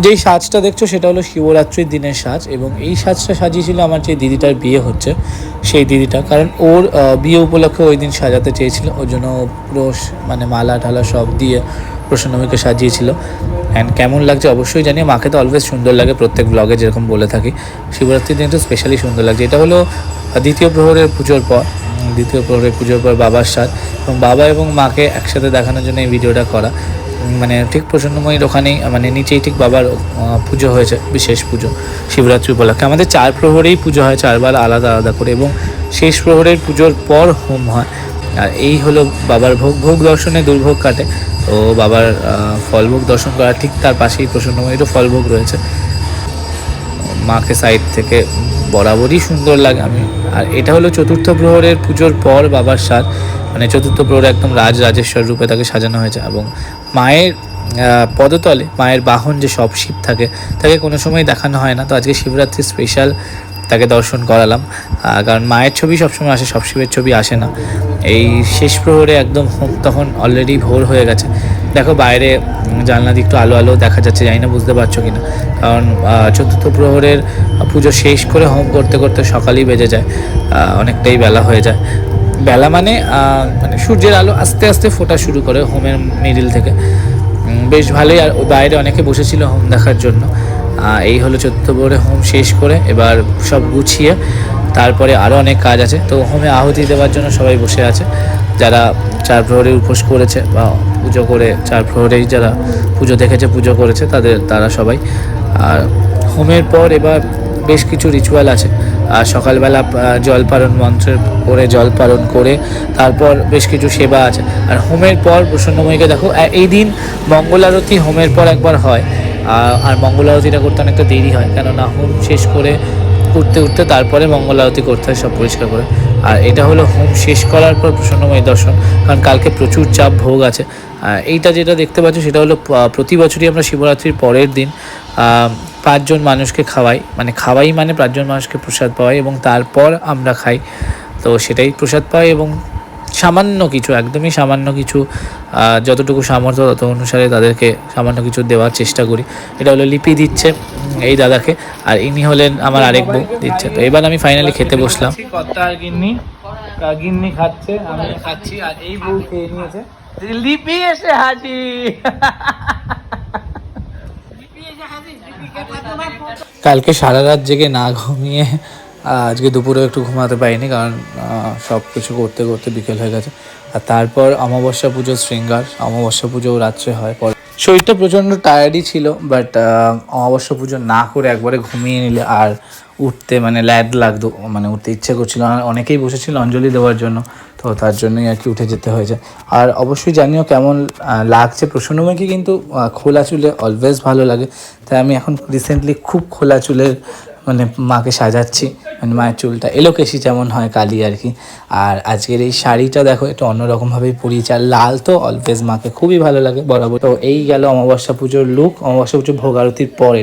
যেই সাজটা দেখছ সেটা হলো শিবরাত্রির দিনের সাজ এবং এই সাজটা সাজিয়েছিল আমার যে দিদিটার বিয়ে হচ্ছে, সেই দিদিটা। কারণ ওর বিয়ে উপলক্ষে ওই দিন সাজাতে চেয়েছিল, ওর জন্য পুরো মানে মালা ঠালা সব দিয়ে প্রসন্নমীকে সাজিয়েছিল। অ্যান্ড কেমন লাগছে অবশ্যই জানি মাকে তো অলওয়েজ সুন্দর লাগে প্রত্যেক ব্লগে যেরকম বলে থাকি। শিবরাত্রির দিন তো স্পেশালি সুন্দর লাগছে। এটা হলো দ্বিতীয় প্রহরের পুজোর পর দ্বিতীয় প্রহরের পুজোর পর বাবার সাজ এবং বাবা এবং মাকে একসাথে দেখানোর জন্য এই ভিডিওটা করা। মানে ঠিক প্রসন্নময়ীর ওখানেই মানে নিচেই ঠিক বাবার পুজো হয়েছে, বিশেষ পুজো, শিবরাত্রি উপলক্ষে। আমাদের চার প্রহরেই পুজো হয়, চারবার আলাদা আলাদা করে এবং শেষ প্রহরের পুজোর পর হোম হয়। আর এই হলো বাবার ভোগ ভোগ দর্শনে দুর্ভোগ কাটে। তো বাবার ফলভোগ দর্শন করা ঠিক তার পাশেই প্রসন্নময়ীরও ফলভোগ রয়েছে। মাকে সাইড থেকে বরাবরই সুন্দর লাগে আমি। আর এটা হলো চতুর্থ প্রহরের পুজোর পর বাবার সার। মানে চতুর্থ প্রহরে একদম রাজ রাজেশ্বর রূপে তাকে সাজানো হয়েছে এবং মায়ের পদতলে মায়ের বাহন যে সব শিব থাকে, তাকে কোনো সময় দেখানো হয় না। তো আজকে শিবরাত্রি স্পেশাল তাকে দর্শন করালাম। কারণ মায়ের ছবি সবসময় আসে, সব শিবের ছবি আসে না। এই শেষ প্রহরে একদম তখন অলরেডি ভোর হয়ে গেছে। দেখো বাইরে জানলা দিয়ে একটু আলো আলো দেখা যাচ্ছে, জানি না বুঝতে পারছ কিনা। কারণ চতুর্থ প্রহরের পুজো শেষ করে হোম করতে করতে সকালই বেজে যায়। অনেকটাই বেলা হয়ে যায়। বেলা মানে মানে সূর্যের আলো আস্তে আস্তে ফোটা শুরু করে হোমের মিডিল থেকে। বেশ ভালোই। আর বাইরে অনেকে বসেছিল হোম দেখার জন্য। এই হলো চতুর্থ প্রহরে হোম শেষ করে এবার সব গুছিয়ে তারপরে আরও অনেক কাজ আছে। তো হোমে আহুতি দেওয়ার জন্য সবাই বসে আছে। যারা চার প্রহরে উপোস করেছে বা পুজো করে, চার প্রহরেই যারা পুজো দেখেছে, পুজো করেছে, তাদের, তারা সবাই। আর হোমের পর এবার বেশ কিছু রিচুয়াল আছে। আর সকালবেলা জল পালন মন্ত্রের করে, জল পালন করে, তারপর বেশ কিছু সেবা আছে। আর হোমের পর প্রসন্নময়ীকে দেখো এই দিন মঙ্গল আরতি হোমের পর একবার হয়। আর মঙ্গল আরতিটা করতে অনেকটা দেরি হয়, কেননা হোম শেষ করে উঠতে উঠতে তারপরে মঙ্গল আরতি করতে হয় সব পরিষ্কার করে। আর এটা হলো হোম শেষ করার পর প্রসন্নময়ী দর্শন, কারণ কালকে প্রচুর চাপ ভোগ আছে। এইটা যেটা দেখতে পাচ্ছ সেটা হলো প্রতি বছরই আমরা শিবরাত্রির পরের দিন পাঁচজন মানুষকে খাওয়াই মানে খাওয়াই মানে পাঁচজন মানুষকে প্রসাদ পাওয়াই এবং তারপর আমরা খাই। তো সেটাই প্রসাদ পাই এবং সামান্য কিছু একদমই সামান্য কিছু যতটুকু সামর্থ্য তত অনুসারে তাদেরকে সামান্য কিছু দেওয়ার চেষ্টা করি। এটা হলো লিপি দিচ্ছে এই দাদাকে আর ইনি হলেন আমার আরেক বউ দিচ্ছে। তো এবার আমি ফাইনালি খেতে বসলাম। গিন্নি? গিন্নি খাচ্ছে আমি খাচ্ছি আর এই বউ খেয়ে নিয়েছে। লিপি এসে হাজি কালকে সারা রাত জেগে না ঘুমিয়ে আজকে দুপুরে একটু ঘুমাতে পারিনি কারণ সব কিছু করতে করতে বিকেল হয়ে গেছে। আর তারপর অমাবস্যা পুজো শৃঙ্গার, অমাবস্যা পুজো রাত্রে হয়। পরে শরীরটা প্রচণ্ড টায়ার্ডই ছিল বাট অমাবস্যা পুজো না করে একবারে ঘুমিয়ে নিলে আর উঠতে মানে ল্যাদ লাগতো মানে উঠতে ইচ্ছে করছিল অনেকেই বসেছিল অঞ্জলি দেওয়ার জন্য, তো তার জন্যই আর কি উঠে যেতে হয়েছে। আর অবশ্যই জানিও কেমন লাগছে। প্রসন্নময়কে কিন্তু খোলা চুলে অলওয়েজ ভালো লাগে। তাই আমি এখন রিসেন্টলি খুব খোলা চুলের মানে মাকে সাজাচ্ছি মানে মায়ের চুলটা। এলোকেশি যেমন হয় কালি আর কি। আর আজকের এই শাড়িটা দেখো, একটু অন্যরকমভাবেই পরিয়েছে। আর লাল তো অলওয়েজ মাকে খুবই ভালো লাগে, বরাবর। তো এই গেল অমাবস্যা পুজোর লুক অমাবস্যা পুজোর ভোগারতির পরে